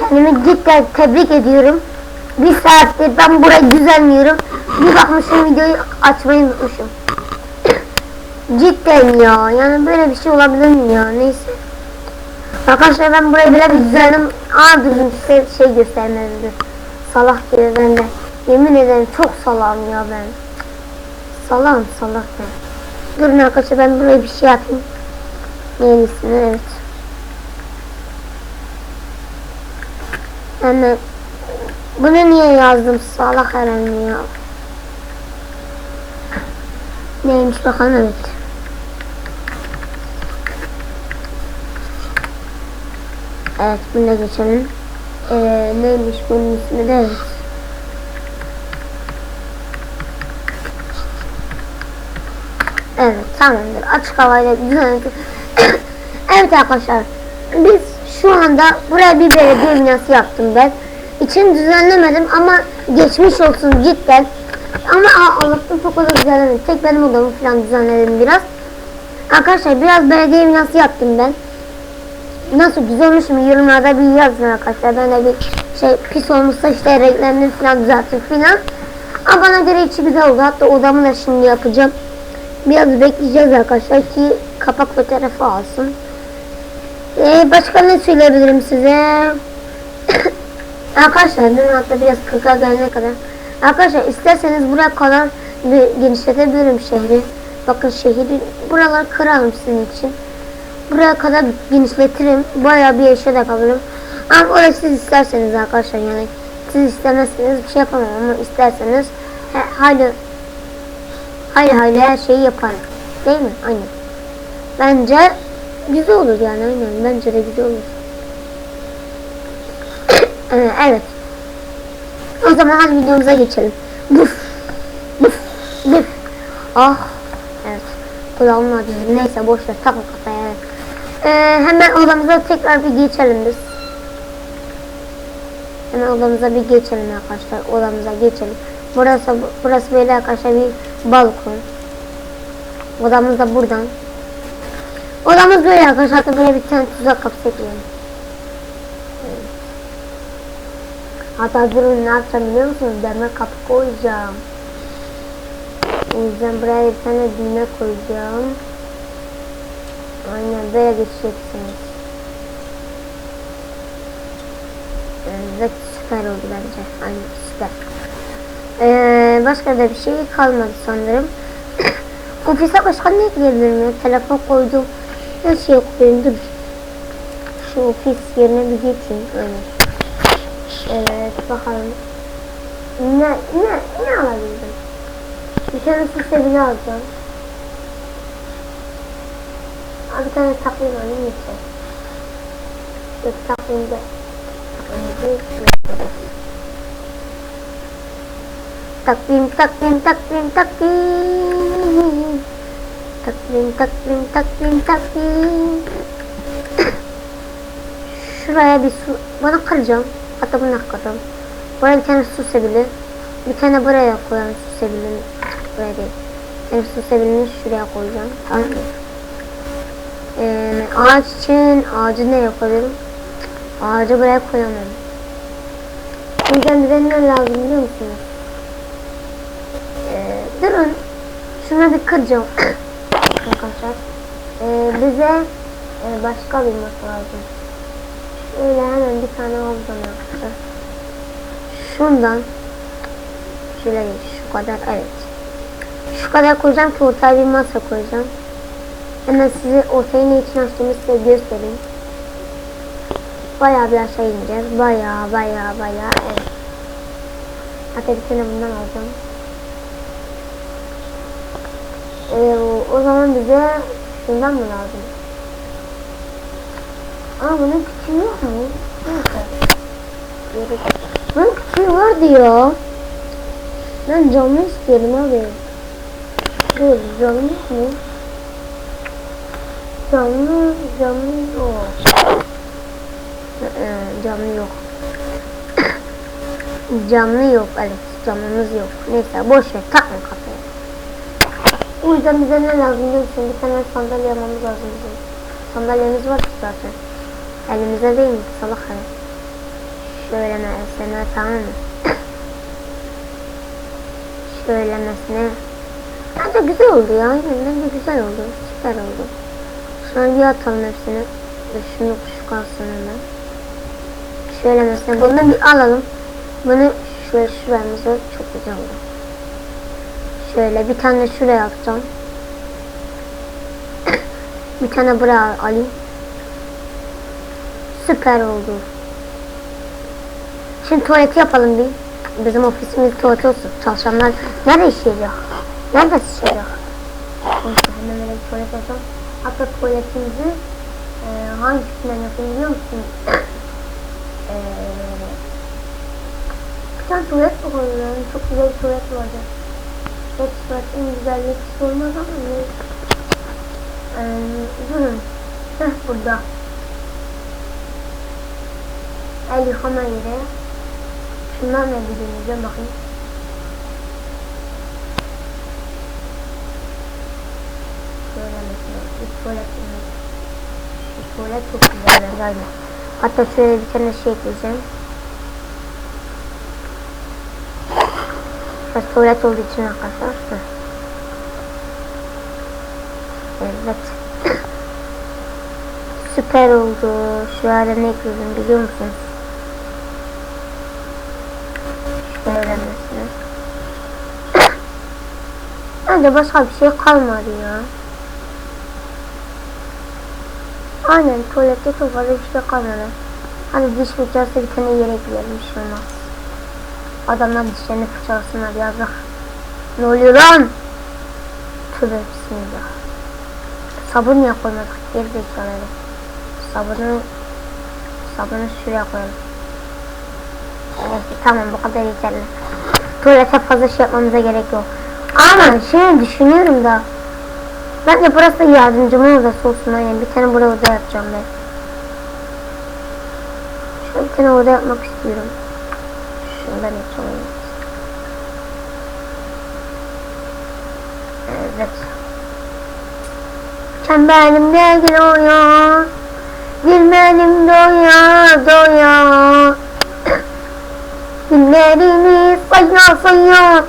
Kendimi cidden tebrik ediyorum. Bir saattir ben burayı düzenliyorum. Bir bakmışım videoyu açmayı unutmuşum. cidden ya. Yani böyle bir şey olabilir mi ya? Neyse. Arkadaşlar ben burayı böyle bir düzenledim. Aa durun size şey göstermezdi. Salak diyor ben de. Yemin ederim çok salam ya ben. Salam salak ben. Durun arkadaşlar ben buraya bir şey yapayım. Yenisini evet. Hemen bunu niye yazdım salak herhalde ya. Neymiş bakalım evet. Evet bunu da geçelim. Ee, neymiş bunun ismi de evet. Evet tamamdır. Açık havayla düzenledik. evet arkadaşlar. Biz şu anda buraya bir belediye binası yaptım ben. İçini düzenlemedim ama geçmiş olsun cidden. Ama aa, Allah'tan çok da düzenlemedim. Tek benim odamı falan düzenledim biraz. Arkadaşlar biraz belediye binası yaptım ben. Nasıl güzel olmuş mu yorumlarda bir yazın arkadaşlar. Ben de bir şey pis olmuşsa işte renklerini falan düzelttim falan. Ama bana göre içi güzel oldu. Hatta odamı da şimdi yapacağım. Biraz bekleyeceğiz arkadaşlar ki kapak fotoğrafı alsın. Ee, başka ne söyleyebilirim size? arkadaşlar dün hatta biraz 40'a gelene kadar. Arkadaşlar isterseniz buraya kadar genişletebilirim şehri. Bakın şehri buraları kıralım sizin için. Buraya kadar genişletirim. Bayağı bir eşya da kalırım. Ama orası siz isterseniz arkadaşlar yani. Siz istemezseniz bir şey yapamam ama isterseniz he, hayli hayli her şeyi yaparım. Değil mi? Aynen. Bence güzel olur yani aynen. Bence de güzel olur. Ee, evet. O zaman hadi videomuza geçelim. Buf. Buf. Buf. Ah. Evet. Kulağımın acıdı. Neyse boş ver. Takma kafaya. Evet. Ee, hemen odamıza tekrar bir geçelim biz. Hemen odamıza bir geçelim arkadaşlar. Odamıza geçelim. Burası burası böyle arkadaşlar bir balkon. Odamız da buradan. Odamız böyle arkadaşlar. Hatta böyle bir tane tuzak kapısı ekleyelim. Evet. Hatta durun ne yapacağım biliyor musunuz? Demir kapı koyacağım. O yüzden buraya bir tane düğme koyacağım. Aynen böyle geçeceksiniz. Evet süper oldu bence. Aynen süper. Ee, başka da bir şey kalmadı sanırım. Ofise başka ne ekleyebilirim ya? Telefon koydum. Her şey koyayım dur. Şu ofis yerine bir geçeyim. Aynen. Evet bakalım. Ne, ne, ne alabildim? Bir tane sistemini alacağım. Aa, bir tane takvim alayım yeter. Yok takvimde. Takvim, takvim, takvim, takvim. Takvim, takvim, takvim, takvim. Şuraya bir su, bana kıracağım. Hatta bunu. Buraya bir tane su sebili. Bir tane buraya koyalım su sebilini. Buraya değil. Yani su sebilini şuraya koyacağım. Tamam? Ee, ağaç için ağacı ne yapabilirim? Ağacı buraya koyamam. Yüzden bize ne lazım biliyor musunuz? Ee, durun. Şuna bir kıracağım. Arkadaşlar. Ee, bize e, başka masa lazım. Şöyle hemen bir tane alacağım arkadaşlar. Şundan şöyle şu kadar evet. Şu kadar koyacağım ki ortaya bir masa koyacağım. Hemen size ortayı ne için açtığımı size göstereyim. Bayağı bir aşağı ineceğiz. Bayağı bayağı bayağı evet. Hatta bir tane bundan alacağım. Ee, o, zaman bize şundan mı lazım? Aa bunun küçüğü yok mu? Neyse. Bunun küçüğü var diyor. Ben camlı istiyorum abi. Dur camlı yok mu? Camlı, camlı yok. Ee, camlı yok. camlı yok evet camımız yok. Neyse boş ver takma kafaya. O yüzden bize ne lazım biliyor musun? Bir tane sandalye almamız lazım bizim. Sandalyemiz var ki zaten. Elimizde değil mi? Salak hani. Şöyle mesela tamam mı? Şöyle mesela. Bence güzel oldu ya. Bence güzel oldu. Süper oldu. Şuna bir atalım hepsini. Şunu şu kalsın hemen. Şöyle mesela bunu bir alalım. Bunu şöyle şuramıza çok güzel oldu. Şöyle bir tane şuraya atacağım. bir tane buraya alayım. Süper oldu. Şimdi tuvaleti yapalım bir. Bizim ofisimiz tuvalet olsun. Çalışanlar nerede işleyecek? Nerede işleyecek? Neyse hemen öyle bir tuvalet yapalım. Hatta tuvaletimizi e, hangisinden yapayım biliyor musun? e, bir tane tuvalet mi koyuyorum? Çok güzel bir tuvalet vardı. Çok tuvaletin güzelliği sormaz ama neyse. E, durun. Heh burada. El yıkama yeri. Şundan ne deneyeceğim bakayım. Şöyle mesela bir tuvalet bir tuvalet çok güzel bence. Hatta şöyle bir tane şey ekleyeceğim. Tuvalet olduğu için arkadaşlar. Evet. Süper oldu. Şu ara ne ekledim biliyor musunuz? Şöyle mesela. Bence başka bir şey kalmadı ya. Aynen tuvalette çok bir şey kalmadı. Hani diş fırçası bir tane yere ekleyelim bir şey olmaz. Adamlar dişlerini fırçalasınlar yazık. Ne oluyor lan? Tövbe bismillah. Sabun niye koymadık? Geri zekaları. Sabunu sabunu şuraya koyalım. Neyse tamam bu kadar yeterli. Tuvalete fazla şey yapmamıza gerek yok. Ama şimdi düşünüyorum da Bence burası da yardımcımın odası olsun aynen. Bir tane buraya oda yapacağım ben. Şöyle bir tane oda yapmak istiyorum. Şundan yapacağım. Evet. Çemberimde geliyor. Bilmedim doya doya. Günlerimi sayıyor sayıyor.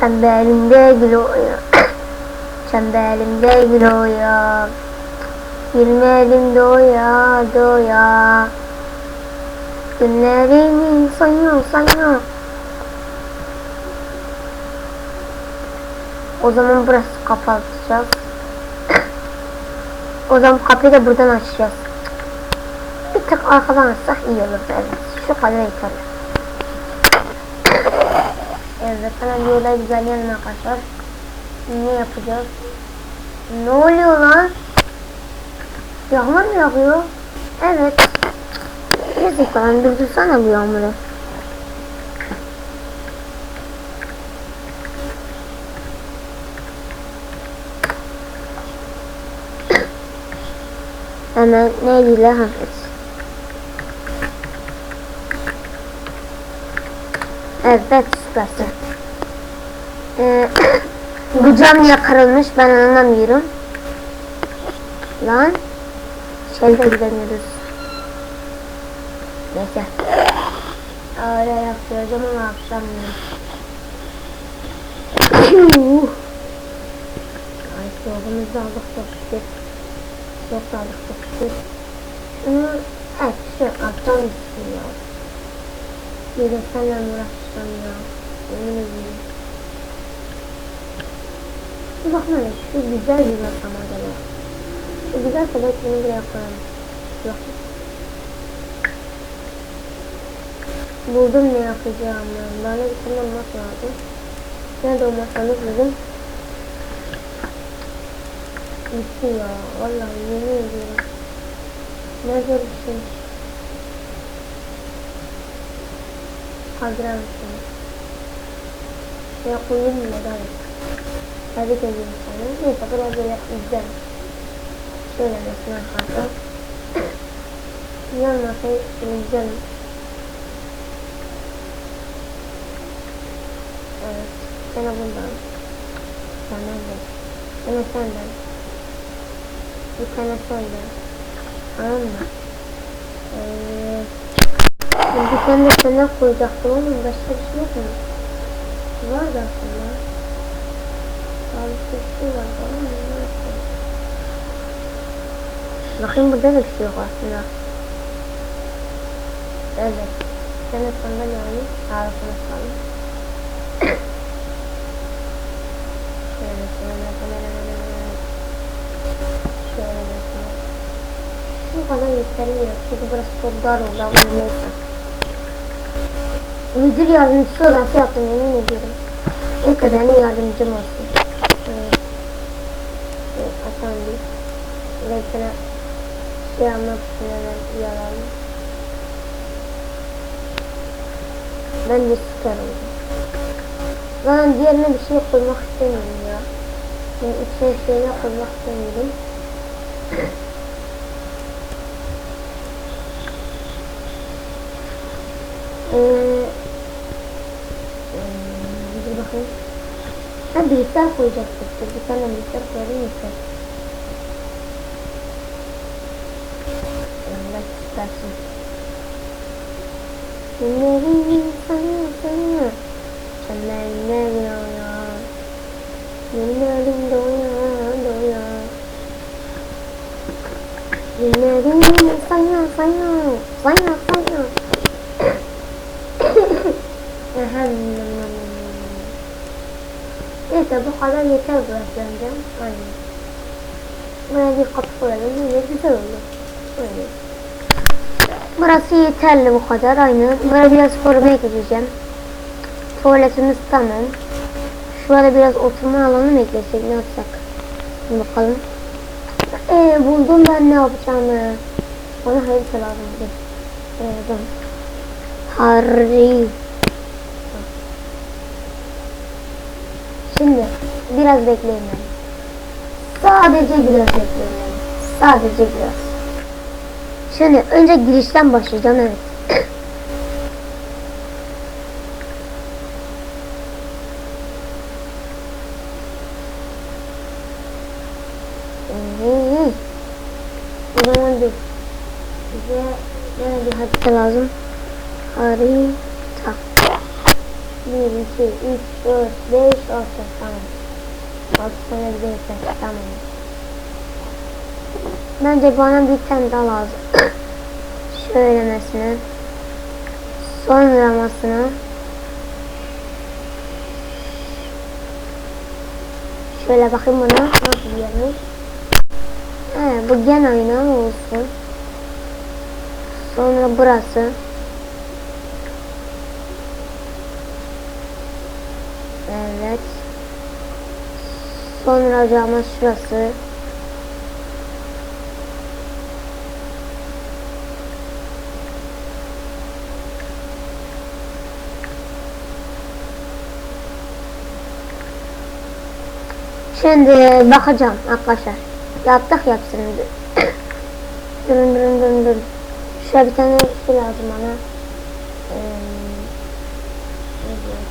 Çemberimde geliyor. Çemberimde geliyor. Bilmedim doya doya. Günlerimi sayıyor sayıyor. O zaman burası kapatacağız. O zaman kapıyı da buradan açacağız. Bir tık arkadan açsak iyi olur. Evet. Şu kadar yeterli. Evet. Hemen yolda güzelleyelim arkadaşlar. Ne yapacağız? Ne oluyor lan? Yağmur mu yağıyor? Evet. Yazık lan durdursana bu yağmuru. Hemen neyle hafif. Evet süpersin. Ee, bu cam niye kırılmış ben anlamıyorum. Lan. Şeyde gidemiyoruz. Neyse. Öyle yapacağım ama yapacağım. Ay soğuğumuzu da aldık çok şükür. Çok da aldık çok şükür. Evet şu alttan gitsin ya. Bir de seninle uğraşacağım ya. Yemin ediyorum. Bakma şu güzel bir rakam acaba. Şu güzel sebep bunu buraya koyalım. Yok. Buldum ne yapacağım ben. Bana bir tane olmak lazım. Nerede o masamız bizim? Gitti ya. Vallahi yemin ediyorum. Ne zor bir şey. Kaldırar mısın? Şuraya koyayım mı? Evet. Tebrik ediyorum seni. Neyse biraz böyle izlerim. Şöyle mesela arkadaşlar. Yan masayı izlerim. Evet. Sana bundan. Senden de. Sana senden. Bir tane senden. Tamam mı? Ee, Bir tane de senden koyacaktım ama başka bir şey yok mu? Var da aslında. Bir şey var ne yapayım? Bakayım burada da bir şey yok aslında. Evet. Senin sandalye alayım. Ağrısını sallayayım. Şu kadar yeterli yok. Çünkü burası çok dar oldu ama neyse. Müdür yardımcısı olarak yaptım yemin ediyorum. Ne kadar yardımcım olsun. Evet. Evet, Hasan bir. Mesela şey almak için hemen yararlı. Ben de süper oldum. Ben diğerine bir şey koymak istemiyorum koymak istemiyorum. Eee hmm, dur bakayım. Ha bilgisayar koyacaktık. Bir tane bilgisayar koyalım yeter. Allah süpersin. Günlerin Nam, nam. Neyse bu kadar yeter burası bence. Aynen. Buraya bir kapı koyalım. Yine güzel olur. Öyle. Burası yeterli bu kadar aynı. Buraya biraz koruma ekleyeceğim. Tuvaletimiz tamam. Şurada biraz oturma alanı mı eklesek ne yapsak? Bakalım. Ee, buldum ben ne yapacağımı. Bana harita lazım. Buldum. Harry. Şimdi biraz bekleyin. Sadece biraz bekleyin. Sadece biraz. Şimdi önce girişten başlayacağım evet. O zaman dur. Bize yine bir harita lazım. Harita. 1, 2, 3, 4, 5, 6 tamam. 6 tane yeter. Tamam. Bence bana bir tane daha lazım. Söylemesine. Sonramasına. Şöyle bakayım buna. Nasıl yermiş? He, bu gen ayna olsun. Sonra burası. Evet. Sonra camız şurası. Şimdi bakacağım arkadaşlar. Yaptık yapsın. durun durun durun durun. Şöyle bir tane şey lazım bana. Ee,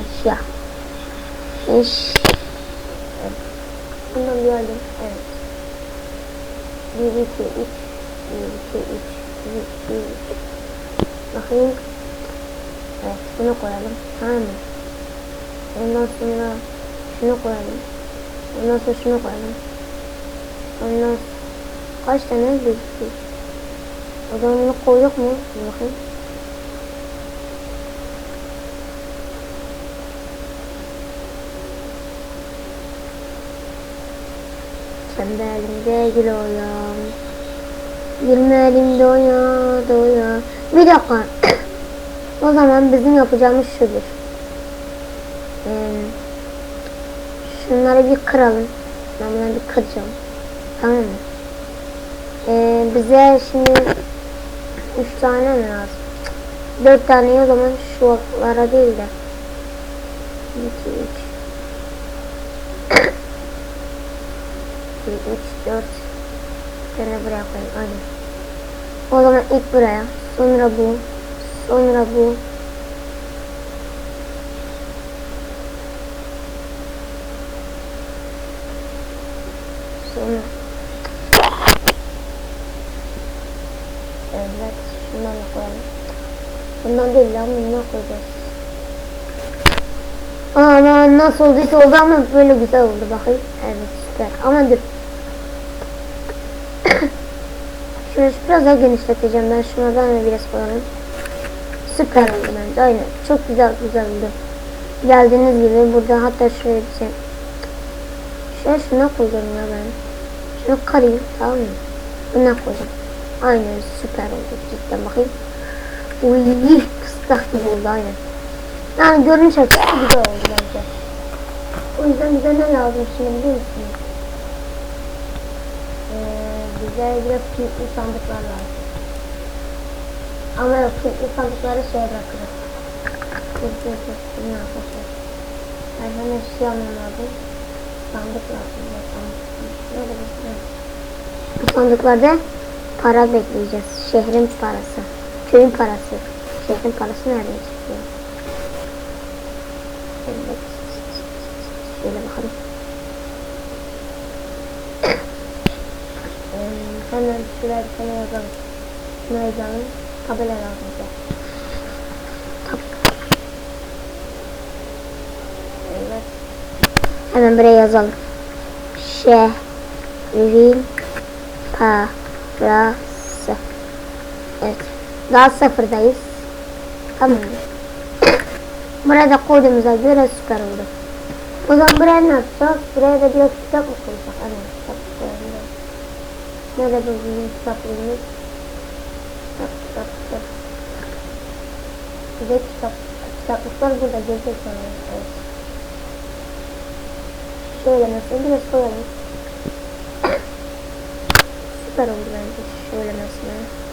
eşya. İş. Evet. Bundan bir alayım. Evet. 1, 2, 3. 1, 2, 3. 1, 2, 3. Bakayım. Evet bunu koyalım. Tamam mı? Ondan sonra şunu koyalım. Ondan sonra şunu koyalım. Ondan kaç tane gözüküyor? O zaman bunu koyduk mu? Bir bakayım. Çemberimde gül oyan Gülmelim doya doya. Bir dakika. O zaman bizim yapacağımız şudur. Ee, Şunları bir kıralım. Ben bunları bir kıracağım. Tamam mı? Ee, bize şimdi Üç tane mi lazım? Dört tane o zaman şulara değil de İki, üç 2, 3, 4 tane buraya koyayım. Aynen. O zaman ilk buraya. Sonra bu. Sonra bu. Sonra. Evet. Şundan da koyalım. Bundan değil lan bundan koyacağız. Aman nasıl olduysa oldu ama böyle güzel oldu bakayım. Evet süper ama dur. Şunu biraz daha genişleteceğim ben şunlardan da biraz koyalım. Süper oldu bence aynen. Çok güzel güzel oldu. Geldiğiniz gibi burada hatta şöyle bir şey. Şöyle şuna koyacağım ya ben. Şunu karayım tamam mı? Buna koyacağım. Aynen süper oldu cidden bakayım. Uy kıstak gibi oldu aynen. Yani görünüş açısı güzel oldu bence. O yüzden bize ne lazım şimdi biliyor musunuz? Ee, bize biraz kilitli sandıklar lazım. Ama yok kilitli sandıkları şeye bırakırız. Dur dur ne arkadaşlar. Ben hemen şey almam lazım. Sandık lazım. sandık. Evet. Bu sandıklarda para bekleyeceğiz. Şehrin parası. Köyün parası. Şehrin parası nereden çıkıyor? Evet. Şöyle bakalım. Ee, hemen şuraya bir tane yazalım. Ne yazalım? Tabela lazım bize. Evet. Hemen buraya yazalım. Şehrin parası. Evet. Daha sıfırdayız. Tamam. Burada koyduğumuza göre süper oldu. O zaman buraya ne yapacağız? Buraya da biraz kitap mı koyacak? Hani kitap koyalım. Nerede bu bizim kitaplığımız? Kitap, kitap, kitap. Bir de kitap, kitaplıklar burada gelecek sanırım. Evet. Şöyle mesela biraz koyalım. süper oldu bence. Şöyle mesela.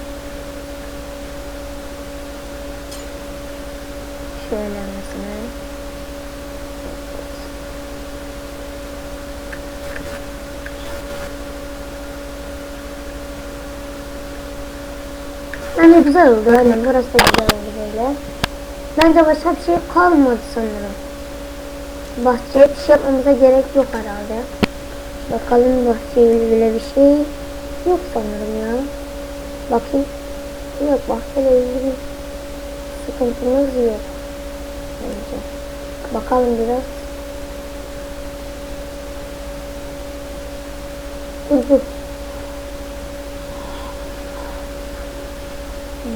Şöyle mesela. Bence güzel oldu. Aynen burası da güzel oldu böyle. Bence başka bir şey kalmadı sanırım. Bahçeye bir şey yapmamıza gerek yok herhalde. Bakalım bahçeyle ilgili bir şey yok sanırım ya. Bakayım. Yok bahçeyle ilgili sıkıntımız yok. Bence. Bakalım biraz. Dur.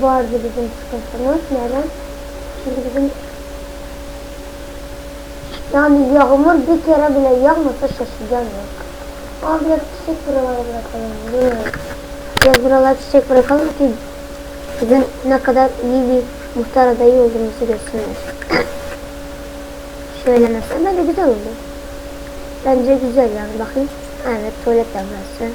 Vardı bizim sıkıntımız. Neden? Çünkü bizim yani yağmur bir kere bile yağmasa şaşıracağım ya. Abi biraz çiçek buralara bırakalım. Biraz buralara çiçek bırakalım ki bizim ne kadar iyi bir muhtar adayı olduğumuzu göstermiş. Şöyle mesela böyle güzel oldu. Bence güzel yani bakayım. Evet tuvalet de.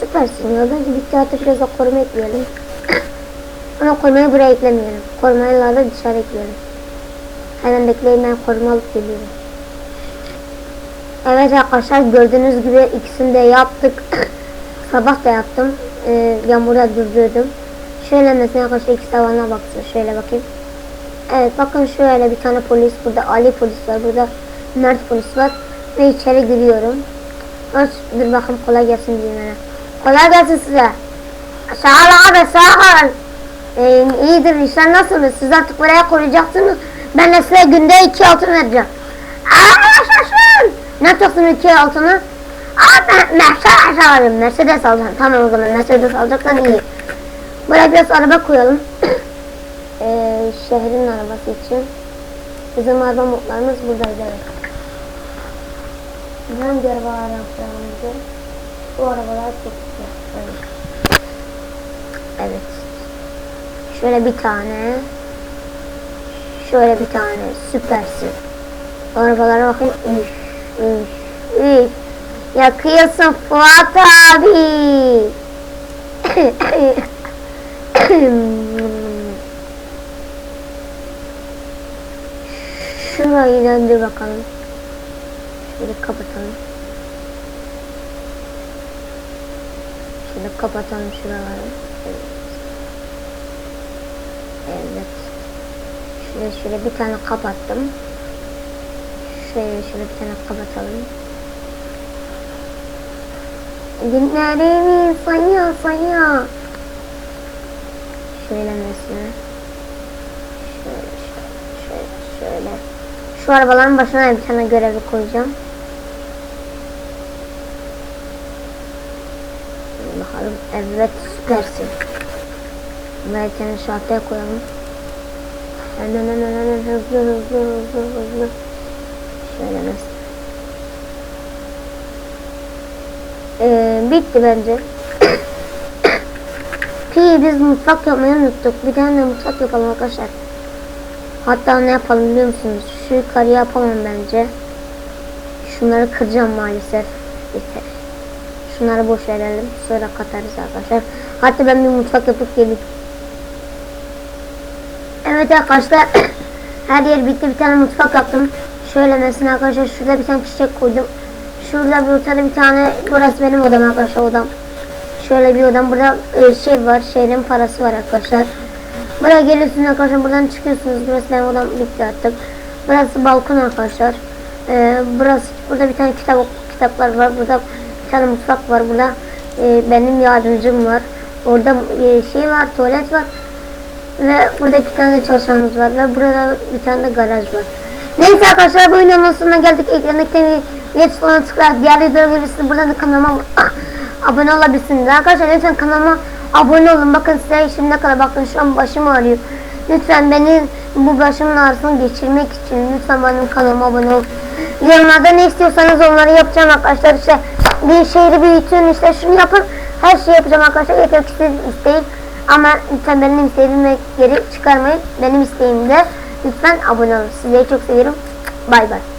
Süpersin ya. Bence bitti artık biraz da koruma ekleyelim. Ama korumayı buraya eklemeyelim. Korumaları da dışarı ekleyelim. Hemen bekleyin ben koruma alıp geliyorum. Evet arkadaşlar gördüğünüz gibi ikisini de yaptık. Sabah da yaptım. Ee, yağmurda durdurdum. Şöyle mesela arkadaşlar iki savana baksın. Şöyle bakayım. Evet bakın şöyle bir tane polis burada Ali polis var. Burada Mert polis var. Ve içeri giriyorum. Dur bakın kolay gelsin diyeyim. Kolay gelsin size. Sağ ol abi sağ ol. Ee, iyidir işler nasılsınız? Siz artık buraya koruyacaksınız. Ben de size günde iki altın vereceğim. Aa yaşasın. Ne yapacaksın iki altını? Aa ben Mercedes alayım. Mercedes alacağım. Tamam o zaman Mercedes alacaksan iyi. Buraya biraz araba koyalım. ee, şehrin arabası için. Bizim araba modlarımız buradaydı evet. Hangi arabalar yapacağımızı? Bu arabalar çok güzel. Evet. evet. Şöyle bir tane. Şöyle bir tane. Süpersin. Arabalara bakın. Üf, üf, üf. Yakıyorsun Fuat abi. Şurayı döndür bakalım. Şöyle kapatalım. Şöyle kapatalım şuraları. Evet. Evet. Şöyle şöyle bir tane kapattım. Şöyle şöyle bir tane kapatalım. Günlerimi saya saya. Şöyle. Şöyle, şöyle. Şu arabaların başına bir tane görevi koyacağım. Bakalım. Evet süpersin. Bunları tane şu haftaya koyalım. Hemen hemen hemen hızlı hızlı hızlı hızlı. Şöyle mesela. Ee, bitti bence. Pi biz mutfak yapmayı unuttuk. Bir tane mutfak yapalım arkadaşlar. Hatta ne yapalım biliyor musunuz? Şu yukarı yapamam bence. Şunları kıracağım maalesef. Yeter. Şunları boş verelim. Sonra katarız arkadaşlar. Hatta ben bir mutfak yapıp gelip. Evet arkadaşlar. Her yer bitti. Bir tane mutfak yaptım. Şöyle mesela arkadaşlar şurada bir tane çiçek koydum. Şurada bir ortada bir tane burası benim odam arkadaşlar odam. Şöyle bir odam. Burada e, şey var. Şehrin parası var arkadaşlar. Buraya geliyorsunuz arkadaşlar. Buradan çıkıyorsunuz. Burası benim odam bitti artık. Burası balkon arkadaşlar. Ee, burası burada bir tane kitap kitaplar var. Burada bir tane mutfak var. Burada e, benim yardımcım var. Orada e, şey var, tuvalet var. Ve burada iki tane çalışanımız var. Ve burada bir tane de garaj var. Neyse arkadaşlar bu videonun sonuna geldik. Ekrandaki sonra tıklar. Diğer videoları görürsünüz. Buradan da kanalıma abone olabilirsiniz. Arkadaşlar lütfen kanalıma abone olun. Bakın size şimdiye kadar bakın şu an başım ağrıyor. Lütfen beni bu başımın ağrısını geçirmek için lütfen benim kanalıma abone olun. Yorumlarda ne istiyorsanız onları yapacağım arkadaşlar. İşte bir şehri büyütün işte şunu yapın. Her şeyi yapacağım arkadaşlar. Yeter ki siz isteyin. Ama lütfen benim isteğimi geri çıkarmayın. Benim isteğimde lütfen abone olun. Sizleri çok seviyorum. Bay bay.